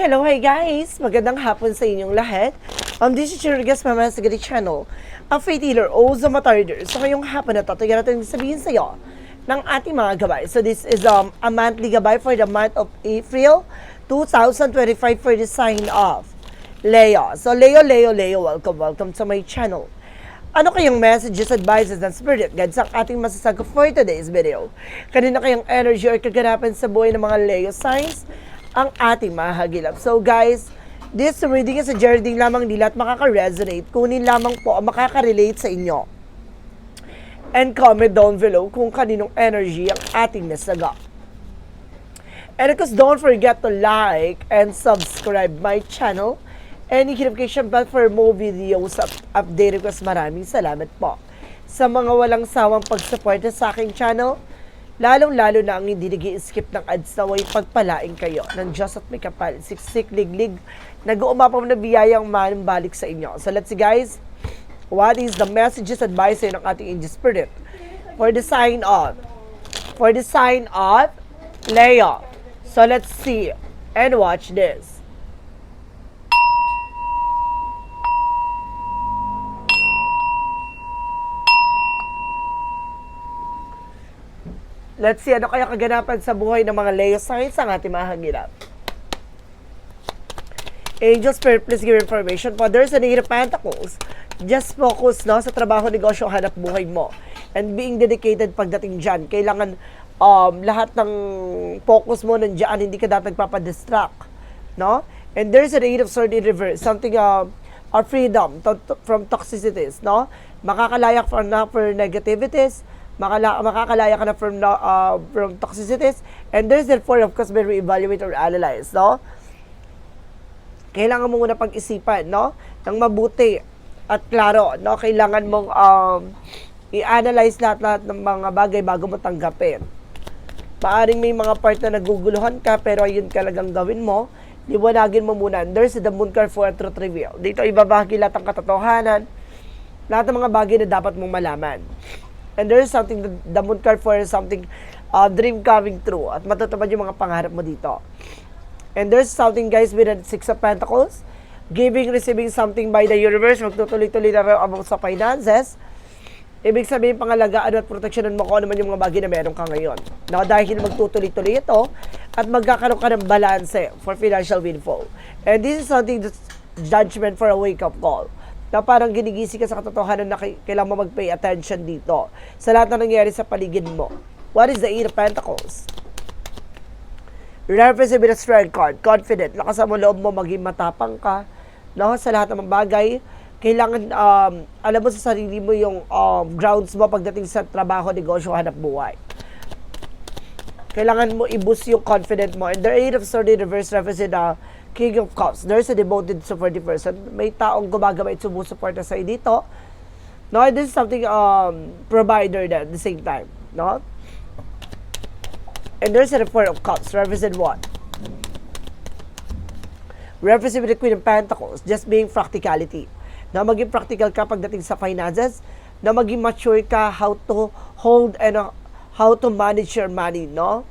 Hello, hi guys! Magandang hapon sa inyong lahat. Um, this is your guest mama sa Gadi Channel, ang faith healer o the Matarder. So ngayong hapon na to, tignan natin sabihin sa iyo ng ating mga gabay. So this is um, a monthly gabay for the month of April 2025 for the sign of Leo. So Leo, Leo, Leo, welcome, welcome to my channel. Ano kayang messages, advices, and spirit guides ang ating masasagot for today's video? Kanina kayang energy or kaganapan sa buhay ng mga Leo signs ang ating mahagilap. So guys, this reading is a journey lamang nila at makaka-resonate. Kunin lamang po ang makaka-relate sa inyo. And comment down below kung kaninong energy ang ating nasaga. And of course, don't forget to like and subscribe my channel and notification bell for more videos at update request. Maraming salamat po sa mga walang sawang pagsuporta sa aking channel. Lalong-lalo na ang hindi nag skip ng ads na way pagpalaing kayo ng Diyos at may kapal, siksik, liglig, nag-uumapaw na biyayang manbalik sa inyo. So let's see guys, what is the messages advice ng ating angel spirit for the sign of, for the sign of Leo. So let's see and watch this. Let's see ano kaya kaganapan sa buhay ng mga Leo signs ang ating mahagilap. Angel Spirit, please give information po. There's an Eight of Pentacles. Just focus no, sa trabaho, negosyo, hanap buhay mo. And being dedicated pagdating dyan. Kailangan um, lahat ng focus mo nandiyan, hindi ka dapat nagpapadistract. No? And there's an Eight of Sword in reverse. Something, uh, our freedom to, to, from toxicities. No? Makakalaya from, na for negativities makala, makakalaya ka na from, uh, from toxicities. And there's therefore, of course, may re-evaluate or analyze, no? Kailangan mo muna pag-isipan, no? Nang mabuti at klaro, no? Kailangan mong um, i-analyze lahat-lahat ng mga bagay bago mo tanggapin. Maaring may mga part na naguguluhan ka, pero ayun talagang gawin mo. Liwanagin mo muna. There's the moon card for truth reveal. Dito ibabahagi lahat ng katotohanan, lahat ng mga bagay na dapat mong malaman. And there is something, the, moon card for something, uh, dream coming true. At matutupad yung mga pangarap mo dito. And there's something guys with the Six of Pentacles. Giving, receiving something by the universe. Magtutuloy-tuloy na about sa finances. Ibig sabihin, pangalagaan at proteksyonan mo kung ano man yung mga bagay na meron ka ngayon. No, dahil magtutuloy-tuloy ito at magkakaroon ka ng balance for financial windfall. And this is something that's judgment for a wake-up call na parang ginigising ka sa katotohanan na kailangan mo mag-pay attention dito sa lahat na nangyari sa paligid mo. What is the Eight of Pentacles? Represent with a strength card, confident, lakas mo loob mo, maging matapang ka, no? sa lahat ng bagay. Kailangan, um, alam mo sa sarili mo yung um, grounds mo pagdating sa trabaho, negosyo, hanap buhay. Kailangan mo i-boost yung confident mo. And the Eight of Swords in reverse represent the King of Cups. There's a devoted supportive person. May taong gumagamit sumusuporta sa'yo dito. No, and this is something um, provider at the same time. No? And there's a Four of Cups. Represent what? Represent the Queen of Pentacles. Just being practicality. Na maging practical ka pagdating sa finances. Na maging mature ka how to hold and uh, how to manage your money, no?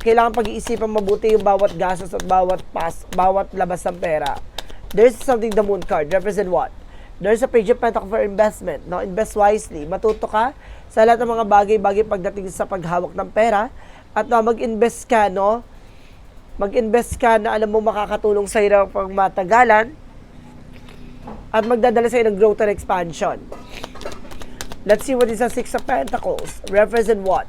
Kailangan pag-iisipan mabuti yung bawat gastos at bawat pas, bawat labas ng pera. There's something the moon card. Represent what? There's a page of pentacle for investment. No? Invest wisely. Matuto ka sa lahat ng mga bagay-bagay pagdating sa paghawak ng pera. At no, mag-invest ka, no? Mag-invest ka na alam mo makakatulong sa iyo pang matagalan. At magdadala sa iyo ng growth and expansion. Let's see what is the Six of Pentacles. Represent what?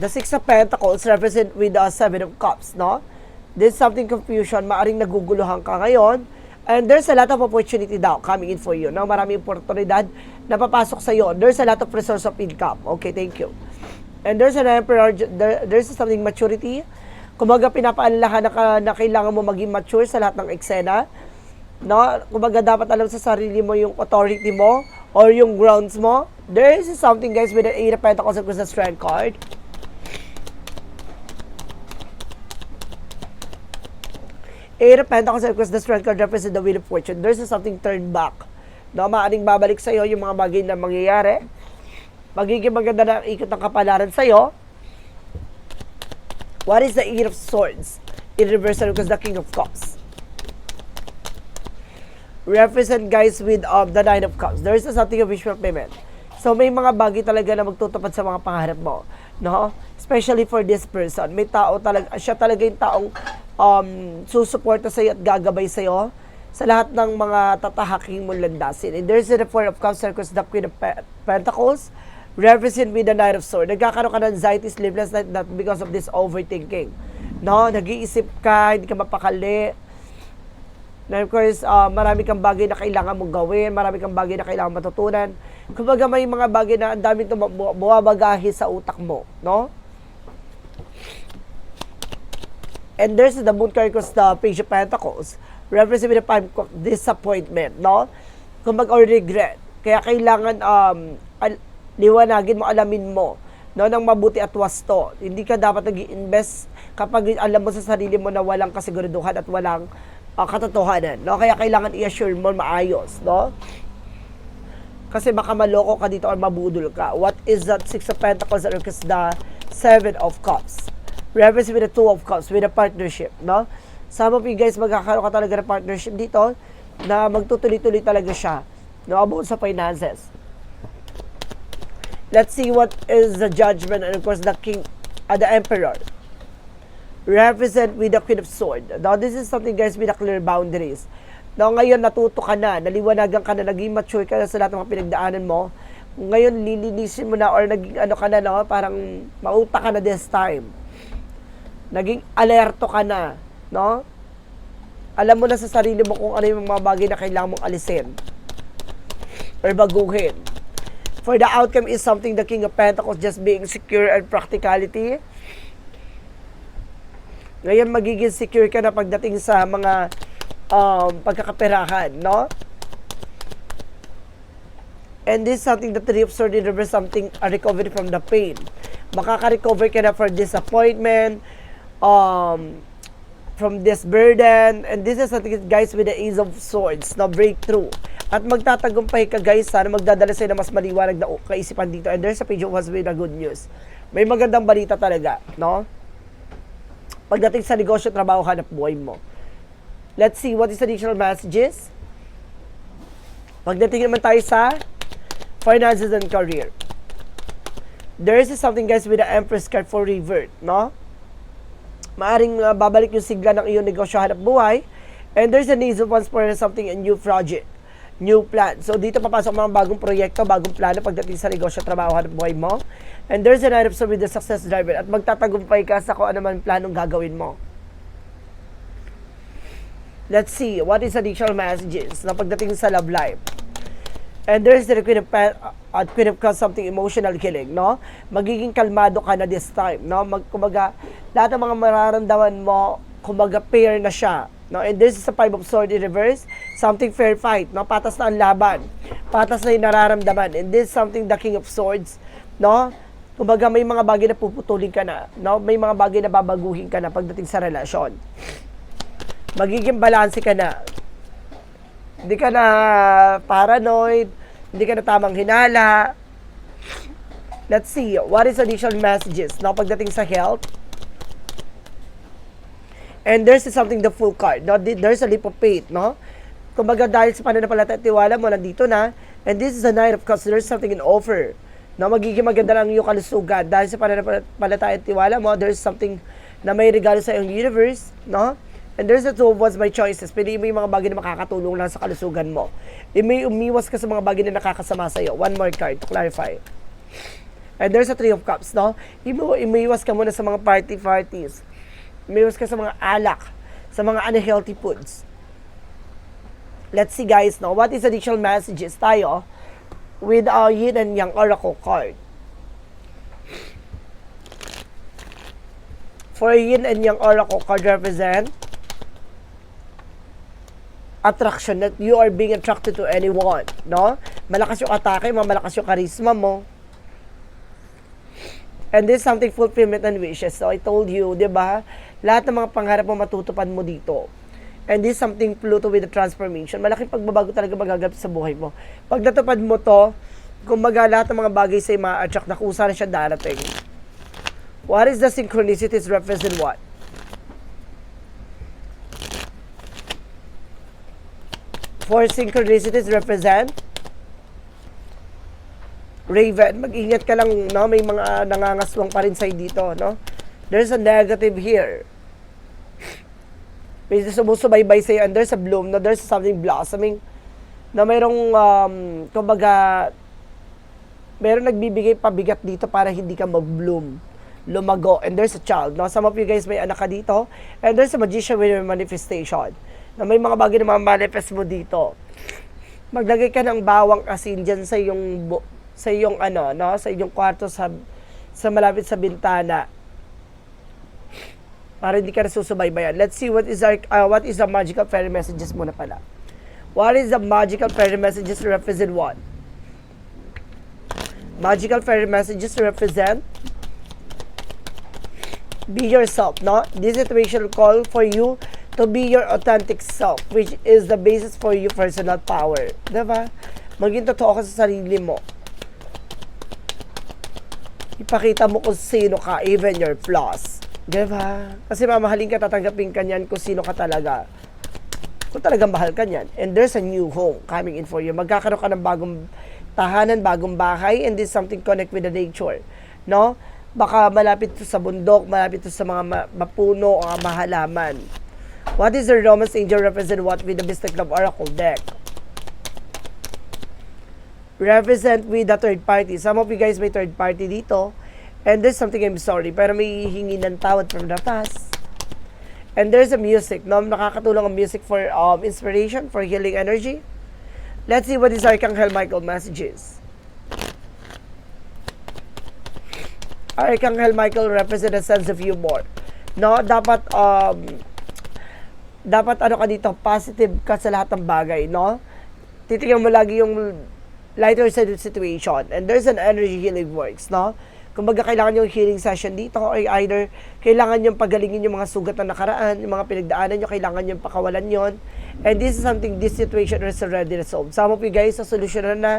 The Six of Pentacles represent with the Seven of Cups, no? There's something confusion, maaring naguguluhan ka ngayon, and there's a lot of opportunity daw coming in for you, no? Maraming oportunidad na papasok sa iyo. There's a lot of resource of income. Okay, thank you. And there's an emperor, there, there's something maturity. Kumaga pinapaalalahan na, na kailangan mo maging mature sa lahat ng eksena. No? Kumaga dapat alam sa sarili mo yung authority mo or yung grounds mo. There is something guys with an Eight of Pentacles and the Strength card. Eight of Pentacles and the Strength card represent the Wheel of Fortune. There's something turned back. No, maaring babalik sa iyo yung mga bagay na mangyayari. Magiging maganda na ikot ng kapalaran sa iyo. What is the Eight of Swords? In reverse, because the King of Cups. Represent guys with um, the Nine of Cups. There is a something of visual payment. So may mga bagay talaga na magtutupad sa mga pangarap mo, no? Especially for this person. May tao talaga, siya talaga yung taong um, susuporta sa iyo at gagabay sa iyo sa lahat ng mga tatahaking mong landasin. And there's the Four of Cups, circles the Queen of Pe- Pentacles, represent with the Knight of Swords. Nagkakaroon ka ng anxiety, sleepless night that because of this overthinking. No? Nag-iisip ka, hindi ka mapakali, na of course, uh, marami kang bagay na kailangan mong gawin, marami kang bagay na kailangan matutunan. Kumbaga may mga bagay na ang daming tuma- bu- buwabagahe sa utak mo, no? And there's the moon card because the page of pentacles representing the five disappointment, no? Kumbaga or regret. Kaya kailangan um, al- liwanagin mo, alamin mo, no, ng mabuti at wasto. Hindi ka dapat nag invest kapag alam mo sa sarili mo na walang kasiguraduhan at walang uh, katotohanan, no? Kaya kailangan i-assure mo maayos, no? Kasi baka maloko ka dito or mabudol ka. What is that Six of Pentacles or is the Seven of Cups? Represent with the Two of Cups, with a partnership, no? Some of you guys, magkakaroon ka talaga ng partnership dito na magtutuloy-tuloy talaga siya, no? About sa finances. Let's see what is the judgment and of course the king, uh, the emperor represent with the Queen of Sword. Now, this is something guys with the clear boundaries. Now, ngayon natuto ka na, naliwanagan ka na, naging mature ka na sa lahat ng mga pinagdaanan mo. Ngayon, lilinisin mo na or naging ano ka na, no? parang mauta ka na this time. Naging alerto ka na, no? Alam mo na sa sarili mo kung ano yung mga bagay na kailangan mong alisin or baguhin. For the outcome is something the King of Pentacles just being secure and practicality. Ngayon magiging secure ka na pagdating sa mga um, pagkakaperahan, no? And this is something that the in reverse something a recovery from the pain. Makaka-recover ka na for disappointment, um, from this burden, and this is something guys with the Ace of Swords, na breakthrough. At magtatagumpay ka guys, sana magdadala sa'yo ng mas maliwanag na kaisipan dito. And there's a page of was with a good news. May magandang balita talaga, no? Pagdating sa negosyo, trabaho, hanap buhay mo. Let's see, what is additional messages? Pagdating naman tayo sa finances and career. There is something guys with the Empress card for revert, no? Maaring uh, babalik yung sigla ng iyong negosyo, hanap buhay. And there's a need of once for something, a new project new plan. So, dito papasok mga bagong proyekto, bagong plano pagdating sa negosyo, trabaho, hanap buhay mo. And there's an item with the success driver at magtatagumpay ka sa kung ano man planong gagawin mo. Let's see, what is additional messages na pagdating sa love life? And there's the Queen of, uh, Queen of Cups, something emotional killing, no? Magiging kalmado ka na this time, no? Mag, kumaga, lahat ng mga mararamdaman mo, kumaga pair na siya, no? And this is a Five of Swords in reverse, something fair fight, no? Patas na ang laban, patas na yung nararamdaman. And this is something the King of Swords, no? Kumbaga may mga bagay na puputulin ka na, no? May mga bagay na babaguhin ka na pagdating sa relasyon. Magiging balanse ka na. Hindi ka na paranoid, hindi ka na tamang hinala. Let's see, what is additional messages? No, pagdating sa health, And there's something the full card. No? There's a leap of faith, no? Kumbaga dahil sa pananampalataya at tiwala mo, nandito na. And this is the night of cups. There's something in offer. No? Magiging maganda lang yung kalusugan. Dahil sa pananampalataya at tiwala mo, there's something na may regalo sa iyong universe, no? And there's a two of what's my choices. Piliin mo yung mga bagay na makakatulong lang sa kalusugan mo. E may umiwas ka sa mga bagay na nakakasama sa iyo. One more card to clarify. And there's a three of cups, no? Umiwas ka muna sa mga party parties umiwas ka sa mga alak, sa mga unhealthy foods. Let's see guys, no? What is additional messages tayo with our yin and yang oracle card? For yin and yang oracle card represent attraction that you are being attracted to anyone, no? Malakas yung atake mo, malakas yung charisma mo. And this is something fulfillment and wishes. So I told you, 'di ba? Lahat ng mga pangarap mo matutupad mo dito. And this is something Pluto with the transformation. Malaking pagbabago talaga magaganap sa buhay mo. Pag natupad mo to, kumbaga lahat ng mga bagay sa ma-attract na kusa na siya darating. What is the synchronicities represent what? Four synchronicities represent Raven, mag-ingat ka lang, no? May mga nangangaswang pa rin sa'yo dito, no? There's a negative here. May sumusubaybay sa'yo and there's a bloom, no? There's something blossoming na mayroong, um, kumbaga, meron nagbibigay pabigat dito para hindi ka mag-bloom lumago. And there's a child no? Some of you guys may anak ka dito and there's a magician with your manifestation na may mga bagay na manifest mo dito. Maglagay ka ng bawang asin dyan sa bu- sa iyong ano no? Sa iyong kwarto sa sa malapit sa bintana para hindi ka nasusubaybayan let's see what is our uh, what is the magical fairy messages muna pala what is the magical fairy messages represent what magical fairy messages represent be yourself, no? This situation call for you to be your authentic self, which is the basis for your personal power. Diba? Maging totoo ka sa sarili mo. Ipakita mo kung sino ka, even your flaws. Diba? Kasi mamahalin ka, tatanggapin ka niyan kung sino ka talaga. Kung talagang mahal ka niyan. And there's a new home coming in for you. Magkakaroon ka ng bagong tahanan, bagong bahay, and this something connect with the nature. No? Baka malapit to sa bundok, malapit to sa mga ma- mapuno o mahalaman. What is the Romance Angel represent what with the Mystic Love Oracle deck? Represent with the third party. Some of you guys may third party dito. And there's something I'm sorry, pero may hingi ng tawad from the past. And there's a music, no? Nakakatulong ang music for um, inspiration, for healing energy. Let's see what is Archangel Michael messages. Archangel Michael represent a sense of humor. No, dapat um dapat ano ka dito, positive ka sa lahat ng bagay, no? Titingnan mo lagi yung lighter side of situation and there's an energy healing works, no? Kumbaga kailangan yung healing session dito or either kailangan yung pagalingin yung mga sugat na nakaraan, yung mga pinagdaanan nyo, kailangan yung pakawalan yon. And this is something, this situation is already resolved. Some of you guys, sa solusyon na, na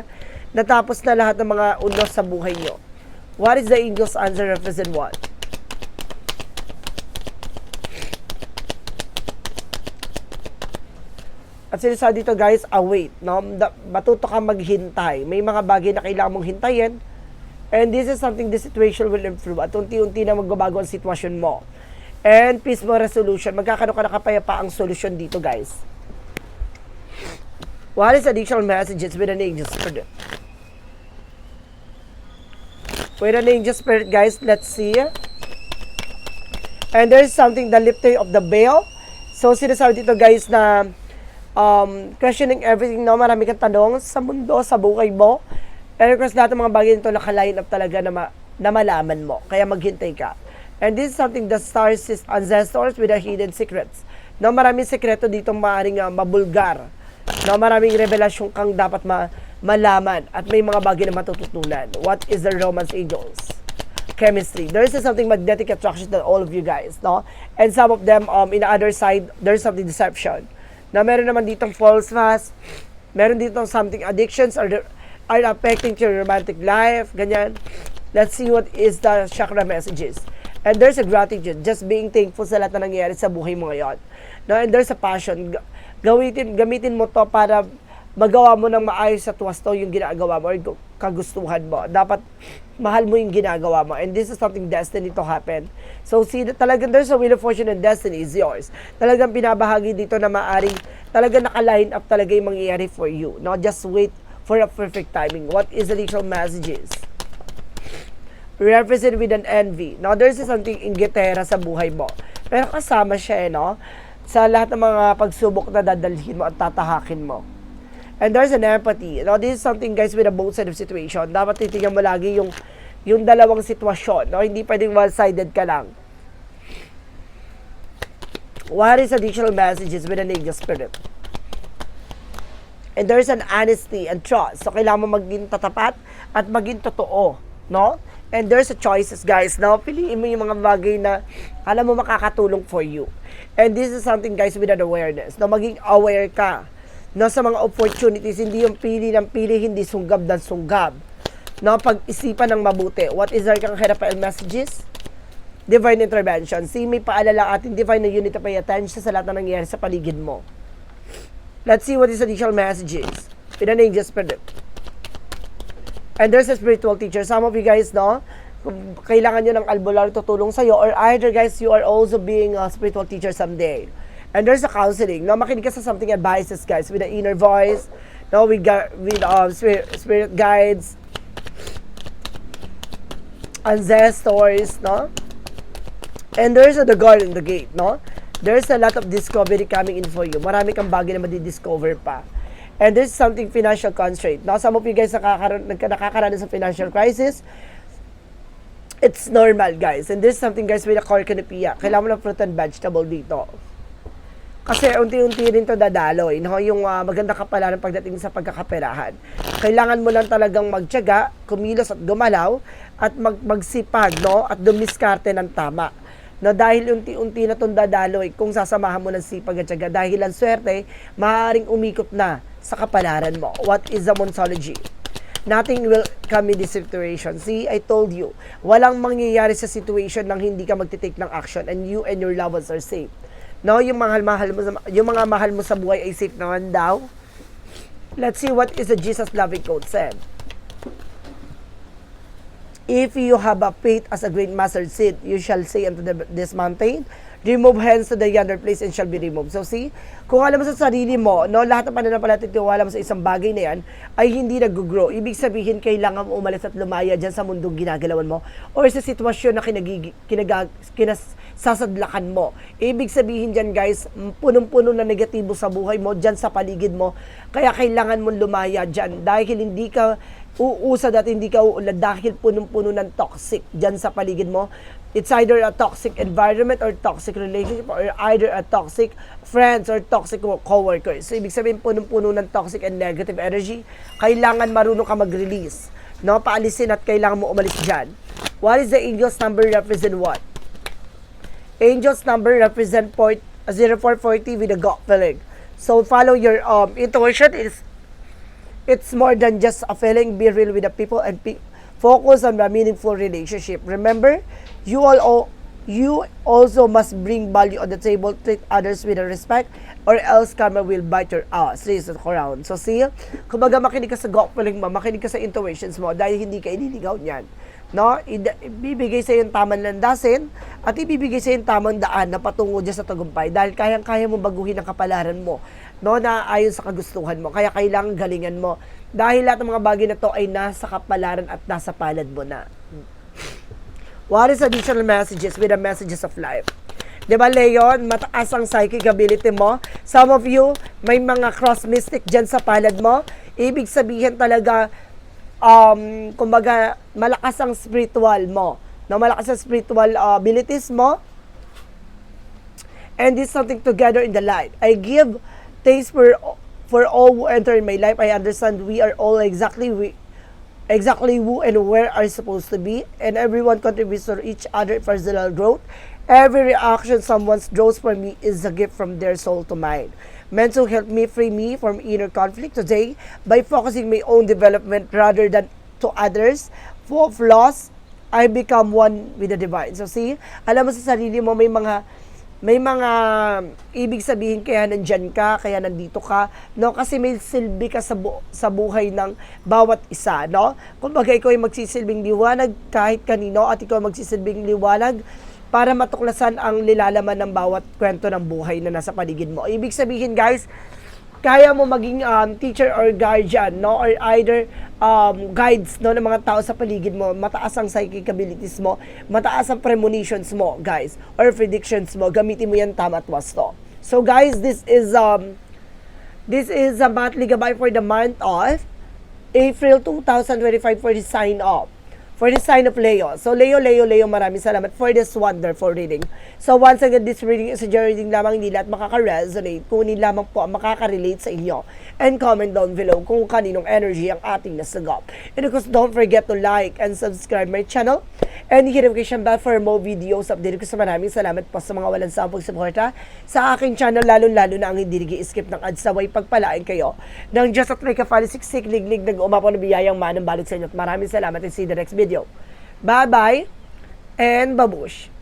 natapos na lahat ng mga unos sa buhay nyo. What is the angel's answer represent what? At sinasabi dito guys, await, no? Matuto ka maghintay. May mga bagay na kailangan mong hintayin. And this is something the situation will improve. At unti-unti na magbabago ang sitwasyon mo. And peaceful resolution. Magkakaroon ka na kapayapaang solusyon dito guys. What is additional messages with an angel spirit? With an angel spirit, guys, let's see. And there's something, the lifting of the veil. So, sinasabi dito, guys, na um, questioning everything, no? Marami kang tanong sa mundo, sa buhay mo. And of course, lahat ng mga bagay nito nakaline up talaga na, ma- na malaman mo. Kaya maghintay ka. And this is something the stars is ancestors with the hidden secrets. No, maraming sekreto dito maaaring uh, mabulgar. No, maraming revelasyon kang dapat ma- malaman at may mga bagay na matututunan. What is the romance angels? Chemistry. There is something magnetic attraction to all of you guys, no? And some of them, um, in the other side, there's something deception. Na meron naman ditong false fast, meron ditong something addictions are, are affecting your romantic life, ganyan. Let's see what is the chakra messages. And there's a gratitude, just being thankful sa lahat na nangyayari sa buhay mo ngayon. No, and there's a passion. Ga- Gawitin, gamitin mo to para magawa mo ng maayos at wasto yung ginagawa mo or gu- kagustuhan mo. Dapat mahal mo yung ginagawa mo. And this is something destiny to happen. So, see, talagang there's a wheel of fortune and destiny is yours. Talagang pinabahagi dito na maaring talagang naka-line up talaga yung mangyayari for you. No, just wait for a perfect timing. What is the literal messages? represent with an envy. Now, there's something inggitera sa buhay mo. Pero kasama siya, eh, no? Sa lahat ng mga pagsubok na dadalhin mo at tatahakin mo. And there's an empathy. Now, this is something, guys, with a both side of situation. Dapat titignan mo lagi yung yung dalawang sitwasyon. No? Hindi pwedeng one-sided ka lang. What is additional messages with an angel spirit? And there's an honesty and trust. So, kailangan mo maging tatapat at maging totoo. No? And there's a choices, guys. Now, piliin mo yung mga bagay na alam mo makakatulong for you. And this is something, guys, with an awareness. No? Maging aware ka no, sa mga opportunities. Hindi yung pili ng pili, hindi sunggab ng sunggab. No? Pag-isipan ng mabuti. What is our kang messages? divine intervention. See, may paalala ating divine na need to pay attention sa lahat na nangyayari sa paligid mo. Let's see what is additional messages. In an angel's spirit. And there's a spiritual teacher. Some of you guys, no, kailangan nyo ng albularyo tutulong sa'yo or either guys, you are also being a spiritual teacher someday. And there's a counseling. No, makinig ka sa something advices, guys, with the inner voice, no, with, with um, spirit, spirit guides, ancestors, no? And there's a the garden, the gate, no? There's a lot of discovery coming in for you. Marami kang bagay na madidiscover pa. And there's something financial constraint. Now, some of you guys nakakaroon, nakakaranas sa financial crisis, it's normal, guys. And there's something, guys, with a corcanopia. Kailangan mo ng fruit and vegetable dito. Kasi unti-unti rin to dadaloy, no? yung uh, maganda kapalaran pagdating sa pagkakaperahan. Kailangan mo lang talagang magtiyaga, kumilos at gumalaw, at mag magsipag, no? at dumiskarte ng tama. No, dahil unti-unti na itong dadaloy kung sasamahan mo ng sipag at tiyaga. Dahil ang swerte, maaaring umikot na sa kapalaran mo. What is the monsology? Nothing will come in this situation. See, I told you, walang mangyayari sa situation nang hindi ka magtitake ng action and you and your loved ones are safe. No, yung mga mahal mo sa, yung mga mahal mo sa buhay ay safe naman daw. Let's see what is the Jesus loving code said. If you have a faith as a great mustard seed, you shall say unto the, this mountain, remove hence to the yonder place and shall be removed. So see, kung alam mo sa sarili mo, no, lahat ng pananampalatitiwala mo sa isang bagay na yan, ay hindi nag-grow. Ibig sabihin, kailangan mo umalis at lumaya dyan sa mundong ginagalawan mo or sa sitwasyon na kinagig, kinag, kinas, sasadlakan mo. Ibig sabihin dyan guys, punong-puno na negatibo sa buhay mo, dyan sa paligid mo. Kaya kailangan mong lumaya dyan dahil hindi ka uusad at hindi ka uulad dahil punong-puno ng toxic dyan sa paligid mo. It's either a toxic environment or toxic relationship or either a toxic friends or toxic co- coworkers. So, ibig sabihin punong-puno ng toxic and negative energy. Kailangan marunong ka mag-release. No? Paalisin at kailangan mo umalis dyan. What is the angel's number represent what? Angel's number represent point 0440 with a gut feeling. So follow your um, intuition. It's it's more than just a feeling. Be real with the people and pe- focus on the meaningful relationship. Remember, you all you also must bring value on the table. Treat others with respect, or else karma will bite your ass. Raise the crown. So see, kumbaga makinig ka sa gut feeling mo, makinig ka sa intuitions mo dahil hindi ka ililigaw niyan. No? Ibibigay sa yung tamang landasin at ibibigay sa yung tamang daan na patungo dyan sa tagumpay dahil kayang-kaya mo baguhin ang kapalaran mo no, na ayon sa kagustuhan mo. Kaya kailangan galingan mo. Dahil lahat ng mga bagay na to ay nasa kapalaran at nasa palad mo na. What is additional messages with the messages of life? Di ba, Leon? Mataas ang psychic ability mo. Some of you, may mga cross mystic dyan sa palad mo. Ibig sabihin talaga, um, kumbaga, malakas ang spiritual mo. No, malakas ang spiritual uh, abilities mo. And this something together in the light. I give thanks for for all who enter in my life. I understand we are all exactly we exactly who and where are supposed to be, and everyone contributes to each other personal growth. Every reaction someone draws from me is a gift from their soul to mine. Meant to help me free me from inner conflict today by focusing my own development rather than to others. For flaws, I become one with the divine. So see, alam mo sa sarili mo may mga may mga ibig sabihin kaya nandyan ka, kaya nandito ka, no? Kasi may silbi ka sa, bu- sa buhay ng bawat isa, no? Kumbaga ikaw ay magsisilbing liwanag kahit kanino at ikaw magsisilbing liwanag para matuklasan ang nilalaman ng bawat kwento ng buhay na nasa paligid mo. Ibig sabihin, guys, kaya mo maging um, teacher or guardian, no? Or either um, guides, no? Ng mga tao sa paligid mo. Mataas ang psychic abilities mo. Mataas ang premonitions mo, guys. Or predictions mo. Gamitin mo yan tama at wasto. So, guys, this is, um, this is a monthly gabay for the month of April 2025 for the sign off. For the sign of Leo. So, Leo, Leo, Leo, maraming salamat for this wonderful reading. So, once again, this reading is a reading lamang hindi lahat makaka-resonate. Kung hindi lamang po ang makaka-relate sa inyo. And comment down below kung kaninong energy ang ating nasagap. And of course, don't forget to like and subscribe my channel. And notification bell for more videos. Update ko sa maraming salamat po sa mga walang sawang suporta sa aking channel, lalo-lalo na ang hindi nag-skip ng ads saway pagpalain kayo. Nang just at may kapali siksik, liglig, nag-umapaw na biyayang manang balik sa inyo. At maraming salamat and see the next video. Bye-bye and babush!